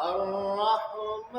الرحمن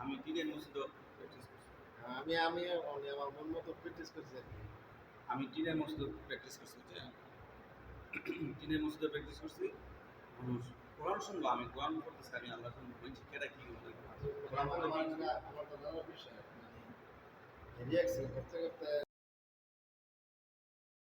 আমি টিনের মসজিদ প্র্যাকটিস করছি আমি আমি আমি আমার মন মতো প্র্যাকটিস করছি আমি টিনের মসজিদ প্র্যাকটিস করছি? টিনের মসজিদ প্র্যাকটিস করছি কোরআন শুনব আমি কোরআন করতেছি আমি আল্লাহ শুনব বলছি কেটা কি মানে করতে করতে